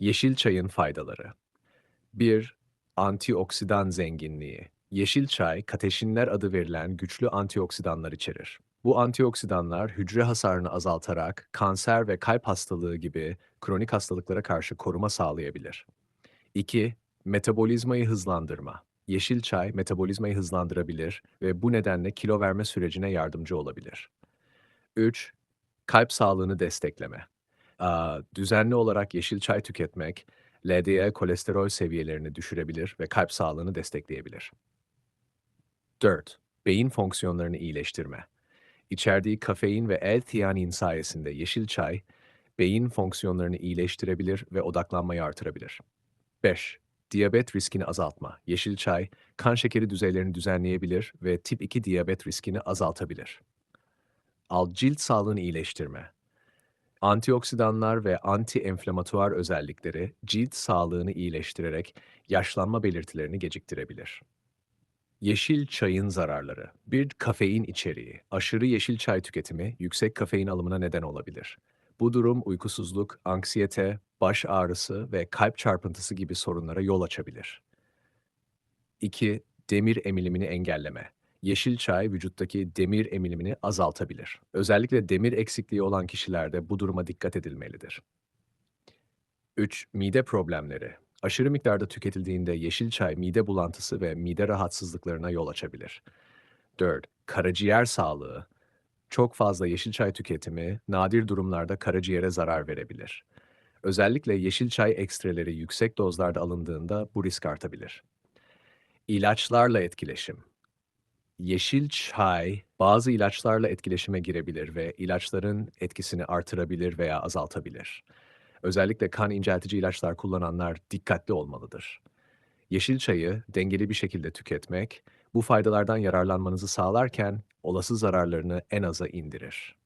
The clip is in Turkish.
Yeşil çayın faydaları. 1. Antioksidan zenginliği. Yeşil çay, kateşinler adı verilen güçlü antioksidanlar içerir. Bu antioksidanlar hücre hasarını azaltarak kanser ve kalp hastalığı gibi kronik hastalıklara karşı koruma sağlayabilir. 2. Metabolizmayı hızlandırma. Yeşil çay metabolizmayı hızlandırabilir ve bu nedenle kilo verme sürecine yardımcı olabilir. 3. Kalp sağlığını destekleme. Düzenli olarak yeşil çay tüketmek, LDL kolesterol seviyelerini düşürebilir ve kalp sağlığını destekleyebilir. 4. Beyin fonksiyonlarını iyileştirme. İçerdiği kafein ve L-tianin sayesinde yeşil çay, beyin fonksiyonlarını iyileştirebilir ve odaklanmayı artırabilir. 5. Diyabet riskini azaltma. Yeşil çay, kan şekeri düzeylerini düzenleyebilir ve tip 2 diyabet riskini azaltabilir. Alt cilt sağlığını iyileştirme. Antioksidanlar ve anti-enflamatuar özellikleri cilt sağlığını iyileştirerek yaşlanma belirtilerini geciktirebilir. Yeşil çayın zararları. Bir kafein içeriği. Aşırı yeşil çay tüketimi yüksek kafein alımına neden olabilir. Bu durum uykusuzluk, anksiyete, baş ağrısı ve kalp çarpıntısı gibi sorunlara yol açabilir. 2. Demir emilimini engelleme. Yeşil çay vücuttaki demir emilimini azaltabilir. Özellikle demir eksikliği olan kişilerde bu duruma dikkat edilmelidir. 3. Mide problemleri. Aşırı miktarda tüketildiğinde yeşil çay mide bulantısı ve mide rahatsızlıklarına yol açabilir. 4. Karaciğer sağlığı. Çok fazla yeşil çay tüketimi nadir durumlarda karaciğere zarar verebilir. Özellikle yeşil çay ekstreleri yüksek dozlarda alındığında bu risk artabilir. İlaçlarla etkileşim. Yeşil çay bazı ilaçlarla etkileşime girebilir ve ilaçların etkisini artırabilir veya azaltabilir. Özellikle kan inceltici ilaçlar kullananlar dikkatli olmalıdır. Yeşil çayı dengeli bir şekilde tüketmek, bu faydalardan yararlanmanızı sağlarken olası zararlarını en aza indirir.